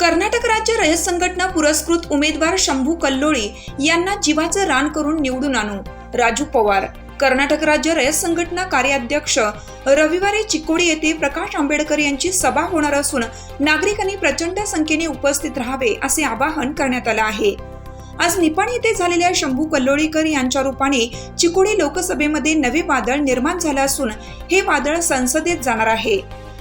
कर्नाटक राज्य रयत संघटना पुरस्कृत उमेदवार शंभू कल्लोळी यांना जीवाचं रान करून निवडून आणू राजू पवार. कर्नाटक राज्य रयत संघटना कार्याध्यक्ष रविवारी चिकोडी येथे प्रकाश आंबेडकर यांची सभा होणार असून नागरिकांनी प्रचंड संख्येने उपस्थित राहावे असे आवाहन करण्यात आलं आहे. आज निपाण येथे झालेल्या शंभू कल्लोळीकर यांच्या रूपाने चिकोडी लोकसभेमध्ये नवे वादळ निर्माण झालं असून हे वादळ संसदेत जाणार आहे.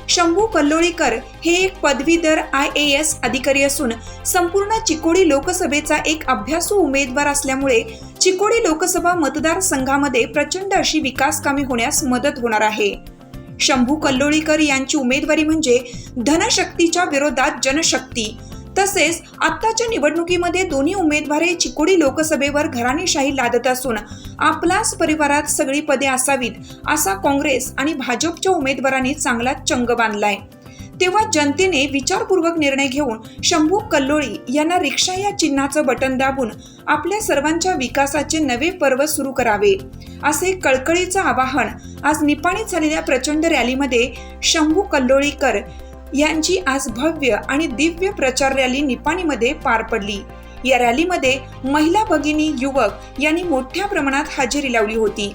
शंभू कल्लोळीकर हे एक पदवीधर आय ए एस अधिकारी असून संपूर्ण चिकोडी लोकसभेचा एक अभ्यासू उमेदवार असल्यामुळे चिकोडी लोकसभा मतदारसंघामध्ये प्रचंड अशी विकास कामे होण्यास मदत होणार आहे. शंभू कल्लोळीकर यांची उमेदवारी म्हणजे धनशक्तीच्या विरोधात जनशक्ती. तसेच आत्ताच्या निवडणुकीमध्ये दोन्ही उमेदवार चिकोडी लोकसभेवर घराणेशाही लादत असून आपलाच परिवारात सगळी पदे असावीत असा काँग्रेस आणि भाजपच्या उमेदवारांनी चांगला चंग बांधलाय. तेव्हा जनतेने विचारपूर्वक निर्णय घेऊन शंभू कल्लोळी यांना रिक्षा या चिन्हाचं बटन दाबून आपल्या सर्वांच्या विकासाचे नवे पर्व सुरू करावे असे कळकळीचं आवाहन आज निपाणीत झालेल्या प्रचंड रॅलीमध्ये शंभू कल्लोळीकर यांची आज भव्य आणि दिव्य प्रचार रॅली निपाणीमध्ये पार पडली. या रॅलीमध्ये महिला भगिनी युवक यांनी मोठ्या प्रमाणात हजेरी लावली होती.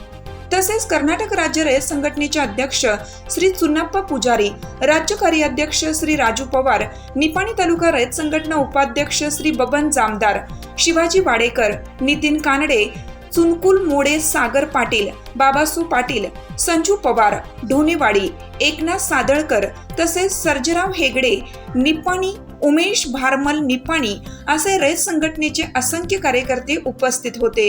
तसेच कर्नाटक राज्य रयत संघटनेचे अध्यक्ष श्री चुन्नप्पा पुजारी राज्य कार्याध्यक्ष श्री राजू पवार निपाणी तालुका रयत संघटना उपाध्यक्ष श्री बबन जामदार शिवाजी वाडेकर नितीन कानडे चुनकुल मोडे सागर पाटील बाबासू पाटील संजू पवार ढोनेवाडी एकनाथ सादळकर तसेच सर्जराव हेगडे निपाणी उमेश भारमल निपाणी असे रयत संघटनेचे असंख्य कार्यकर्ते उपस्थित होते.